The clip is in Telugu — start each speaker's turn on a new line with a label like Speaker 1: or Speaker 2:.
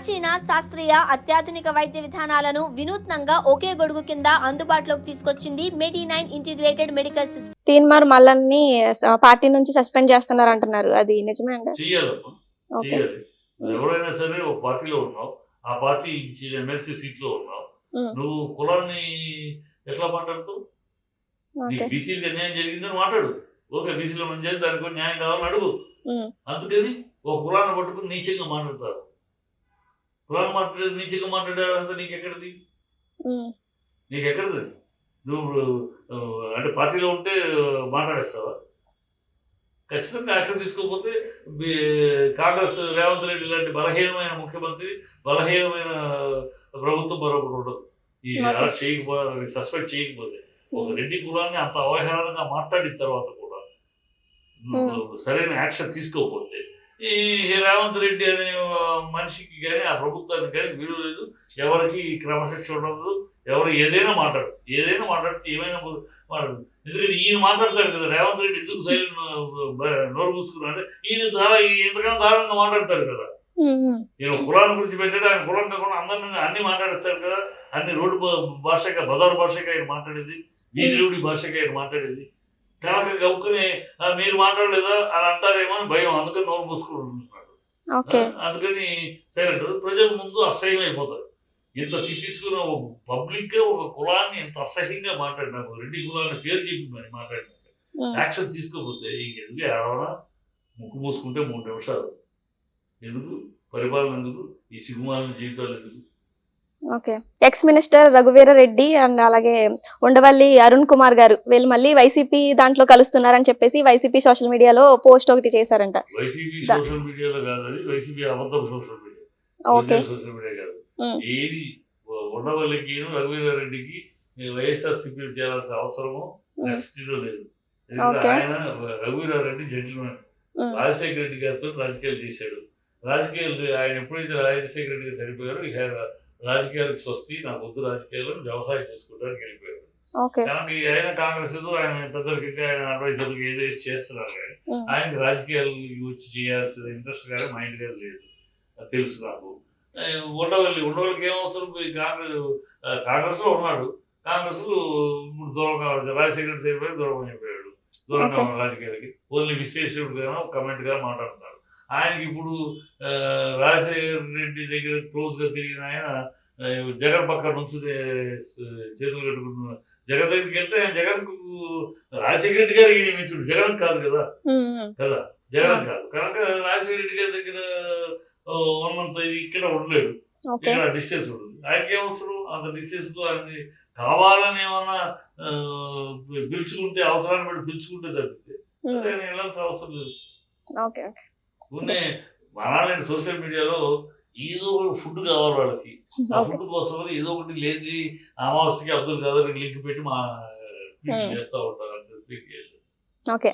Speaker 1: ప్రాచీన శాస్త్రీయ అత్యాధునిక వైద్య విధానాలను వినూత్నంగా ఒకే గొడుగు కింద అందుబాటులోకి తీసుకొచ్చింది medi nine integrated medical system
Speaker 2: Teenmar మల్లన్ని party నుంచి సస్పెండ్ చేస్తున్నారు అంటున్నారు అది నిజమే అండి
Speaker 3: ఎవరైనా సరే ఒక పార్టీలో ఉన్నావు. ఆ పార్టీ ఎమ్మెల్సీ సీట్లో ఉన్నావు. నువ్వు కులాన్ని ఎట్లా మాట్లాడుతావు? బీసీలకు అన్యాయం జరిగిందని మాట్లాడు. ఓకే బీసీలో మంచి దానికి న్యాయం కావాలని అడుగు. అందుకని ఒక కులాన్ని పట్టుకుని నీచంగా మాట్లాడతారు. కులాన్ని మాట్లాడేది నీచంగా మాట్లాడే అర్హత నీకు ఎక్కడిది. నీకు ఎక్కడిది నువ్వు అంటే పార్టీలో ఉంటే మాట్లాడేస్తావా? ఖచ్చితంగా యాక్షన్ తీసుకోకపోతే కాంగ్రెస్ రేవంత్ రెడ్డి లాంటి బలహీనమైన ముఖ్యమంత్రి బలహీనమైన ప్రభుత్వం మరొకటి ఉండదు. ఈ. అరెస్ట్ చేయకపోతే సస్పెండ్ చేయకపోతే ఒక రెడ్డి కులాన్ని అంత అవహేళనగా మాట్లాడిన తర్వాత కూడా సరైన యాక్షన్ తీసుకోకపోతే ఈ రేవంత్ రెడ్డి అనే మనిషికి కానీ ఆ ప్రభుత్వానికి కానీ విలువ లేదు. ఎవరికి క్రమశిక్షణ ఉండదు. ఎవరు ఏదైనా మాట్లాడు ఏదైనా మాట్లాడితే ఏమైనా మాట్లాడు ఎందుకంటే ఈయన మాట్లాడతాడు కదా రేవంత్ రెడ్డి ఎందుకు సైలెంట్ నోరు మూసుకున్నాడు ఈయన చాలా ఎంతకన్నా దారుణంగా మాట్లాడతాడు కదా. ఈయన కులాన్ని గురించి పెట్టాడు ఆయన కులం కాకుండా అందరిని అన్ని మాట్లాడేస్తారు కదా. అన్ని రోడ్డు భాషగా బజారు భాషగా ఆయన మాట్లాడేది వీధిలోడి భాషగా ఆయన మాట్లాడేది. కనుక గౌకుని మీరు మాట్లాడలేదా? అని అంటారేమో అని భయం. అందుకని నోరు ఆ, అందుకని సైలెంట్ ప్రజల ముందు అసహ్యం అయిపోతారు ఇంత తీసుకున్న ఒక పబ్లిక్గా ఒక కులాన్ని ఇంత అసహ్యంగా మాట్లాడినా రెడ్డి కులాన్ని పేరు చెప్పి మరి మాట్లాడినా. యాక్షన్ తీసుకోకపోతే ఇంక ఎందుకు ఏడవనా? ముక్కు మూసుకుంటే మూడు నిమిషాలు. ఎందుకు? పరిపాలన ఎందుకు? ఈ సినిమాల జీవితాలు ఎందుకు?
Speaker 2: ఓకే. ఎక్స్ మినిస్టర్ రఘువీర రెడ్డి అండ్ అలాగే ఉండవల్లి అరుణ్ కుమార్ గారు వీళ్ళు మళ్ళీ వైసీపీ దాంట్లో కలుస్తున్నారని చెప్పేసి వైసీపీ సోషల్ మీడియాలో పోస్ట్ ఒకటి చేశారంట. ఓకే.
Speaker 3: చేయాల్సిన అవసరము. నెక్స్ట్ లేదు. ఆయన. రాజశేఖర రెడ్డి గారితో రాజకీయాలు చేశాడు. రాజకీయాలు ఆయన ఎప్పుడైతే రాజశేఖర రెడ్డి గారు చనిపోయారో రాజకీయాలకు స్వస్తి నాకు వద్దు రాజకీయాలు వ్యవసాయం చేసుకుంటానికి వెళ్ళిపోయారు
Speaker 2: ఓకే.
Speaker 3: కానీ ఆయన కాంగ్రెస్ ఆయన పెద్దలకి ఆయన అడ్వైజర్కి ఏదో వేసి చేస్తున్నారు కానీ. ఆయనకి రాజకీయాలు వచ్చి చేయాల్సిన ఇంట్రెస్ట్ కానీ మైండ్ కానీ లేదు. తెలుసు నాకు. ఉండవల్లి ఉండవల్లికి ఏమవసరం? కాంగ్రెస్ ఆ, కాంగ్రెస్లో ఉన్నాడు. కాంగ్రెస్ ఇప్పుడు దూరంగా రాజశేఖర చనిపోయి దూరం అయిపోయాడు
Speaker 2: Okay.
Speaker 3: ఉన్న రాజకీయాలకి. ఓన్లీ గాను కమెంట్గా మాట్లాడుతున్నారు ఆయనకి ఇప్పుడు రాజశేఖర రెడ్డి దగ్గర క్లోజ్గా తిరిగిన ఆయన జగన్ పక్కన నుంచి చేతులు కట్టుకుంటున్న జగన్ దగ్గరికి వెళ్తే ఆయన జగన్ రాజశేఖర రెడ్డి గారు ఈయన మిత్రుడు. జగన్ కాదు కదా. కదా? జగన్ కాదు. కనుక రాజశేఖర రెడ్డి గారి దగ్గర ఉన్నంత ఇక్కడ ఉండలేడు. ఇక్కడ డిస్టెన్స్ ఉంటుంది. ఆయనకి ఏమవసరం అంత డిస్టెన్స్లో ఆయన్ని కావాలని ఏమన్నా పిలుచుకుంటే అవసరాన్ని బట్టి పిలుచుకుంటే తప్పితే ఆయన వెళ్ళాల్సిన అవసరం లేదు.
Speaker 2: ఓకే.
Speaker 3: ఉన్నే మనాలని సోషల్ మీడియాలో ఏదో ఒక ఫుడ్ కావాలి వాళ్ళకి. ఆ ఫుడ్ కోసం ఏదో ఒకటి లేని అమావాస్యకి అబ్దుల్ కాదు లింక్ పెట్టి మా. చేస్తూ ఉంటారు
Speaker 2: ఓకే.